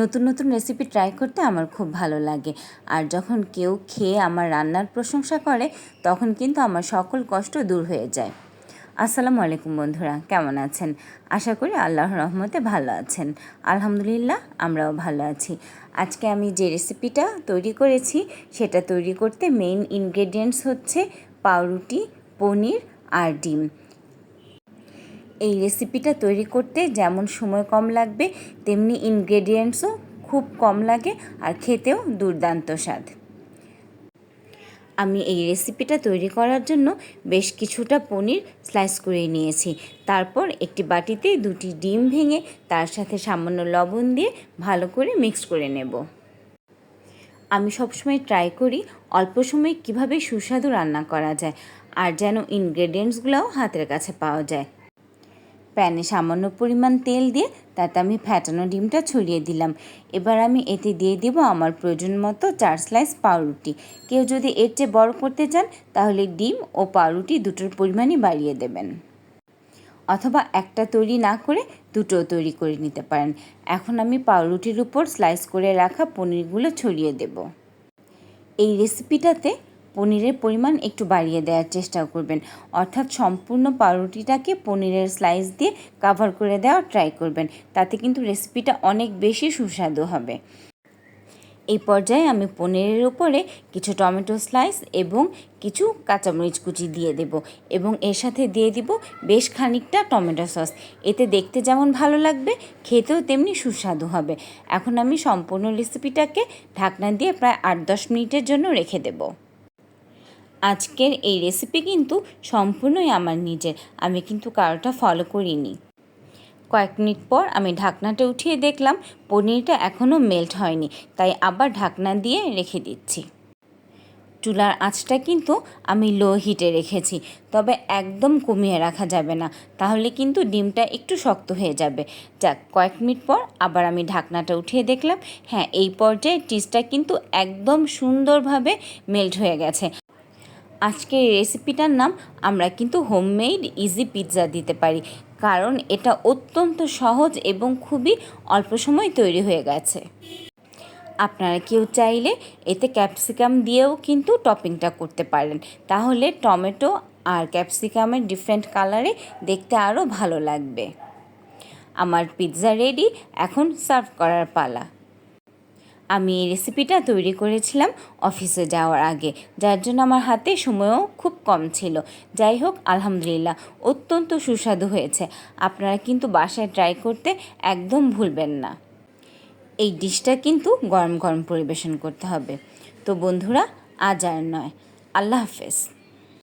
নতুন নতুন recipe try করতে আমার খুব ভালো লাগে। আর যখন কেউ খেয়ে আমার রান্নার প্রশংসা করে, তখন কিন্তু আমার সকল কষ্ট দূর হয়ে যায়। আসসালামু আলাইকুম বন্ধুরা, কেমন আছেন? আশা করি আল্লাহর রহমতে ভালো আছেন। আলহামদুলিল্লাহ, আমরাও ভালো আছি। আজকে আমি যে রেসিপিটা তৈরি করেছি, সেটা তৈরি করতে মেইন ইনগ্রেডিয়েন্টস হচ্ছে পাউরুটি, পনির আর ডিম। এই রেসিপিটা তৈরি করতে যেমন সময় কম লাগবে, তেমনি ইনগ্রেডিয়েন্টসও খুব কম লাগে আর খেতেও দুর্দান্ত স্বাদ। আমি এই রেসিপিটা তৈরি করার জন্য বেশ কিছুটা পনির স্লাইস করে নিয়েছি। তারপর একটি বাটিতে দুটি ডিম ভেঙে তার সাথে সামান্য লবণ দিয়ে ভালো করে মিক্স করে নেব। আমি সবসময় ট্রাই করি অল্প সময়ে কীভাবে সুস্বাদু রান্না করা যায় আর যেন ইনগ্রেডিয়েন্টসগুলোও হাতের কাছে পাওয়া যায়। প্যানে সামান্য পরিমাণ তেল দিয়ে তাতে আমি ফ্যাটানো ডিমটা ছড়িয়ে দিলাম। এবার আমি এতে দিয়ে দিব আমার প্রয়োজন মতো চার স্লাইস পাউরুটি। কেউ যদি এর চেয়ে বড় করতে চান, তাহলে ডিম ও পাউরুটি দুটোর পরিমাণই বাড়িয়ে দেবেন। অথবা একটা তৈরি না করে দুটো তৈরি করে নিতে পারেন। এখন আমি পাউরুটির উপর স্লাইস করে রাখা পনিরগুলো ছড়িয়ে দেব। এই রেসিপিটাতে পনিরের পরিমাণ একটু বাড়িয়ে দেওয়ার চেষ্টা করবেন। অর্থাৎ সম্পূর্ণ পাউরুটিটাকে পনিরের স্লাইস দিয়ে কাভার করে দেওয়ার ট্রাই করবেন। তাতে কিন্তু রেসিপিটা অনেক বেশি সুস্বাদু হবে। এই পর্যায়ে আমি পনিরের উপরে কিছু টমেটো স্লাইস এবং কিছু কাঁচামরিচ কুচি দিয়ে দেব এবং এর সাথে দিয়ে দিব বেশ খানিকটা টমেটো সস। এতে দেখতে যেমন ভালো লাগবে, খেতেও তেমনি সুস্বাদু হবে। এখন আমি সম্পূর্ণ রেসিপিটাকে ঢাকনা দিয়ে প্রায় আট দশ মিনিটের জন্য রেখে দেবো। আজকের এই রেসিপি কিন্তু সম্পূর্ণই আমার নিজের। আমি কিন্তু কারোটা ফলো করিনি। কয়েক মিনিট পর আমি ঢাকনাটা উঠিয়ে দেখলাম পনিরটা এখনও মেল্ট হয়নি, তাই আবার ঢাকনা দিয়ে রেখে দিচ্ছি। চুলার আঁচটা কিন্তু আমি লো হিটে রেখেছি, তবে একদম কমিয়ে রাখা যাবে না, তাহলে কিন্তু ডিমটা একটু শক্ত হয়ে যাবে। যাক, কয়েক মিনিট পর আবার আমি ঢাকনাটা উঠিয়ে দেখলাম হ্যাঁ এই পর্যায়ে চিজটা কিন্তু একদম সুন্দরভাবে মেল্ট হয়ে গেছে। আজকের রেসিপিটার নাম আমরা কিন্তু হোমমেড ইজি পিৎজা দিতে পারি। কারণ এটা অত্যন্ত সহজ এবং খুবই অল্প সময় তৈরি হয়ে গেছে। আপনারা কেউ চাইলে এতে ক্যাপসিকাম দিয়েও কিন্তু টপিংটা করতে পারেন। তাহলে টমেটো আর ক্যাপসিকামের ডিফারেন্ট কালারে দেখতে আরও ভালো লাগবে। আমার পিৎজা রেডি এখন সার্ভ করার পালা। আমি এই রেসিপিটা তৈরি করেছিলাম অফিসে যাওয়ার আগে। যার জন্য আমার হাতে সময়ও খুব কম ছিল। যাই হোক, আলহামদুলিল্লাহ, অত্যন্ত সুস্বাদু হয়েছে। আপনারা কিন্তু বাসায় ট্রাই করতে একদম ভুলবেন না। এই ডিশটা কিন্তু গরম গরম পরিবেশন করতে হবে। তো বন্ধুরা, আজ আর নয়। আল্লাহ হাফেজ।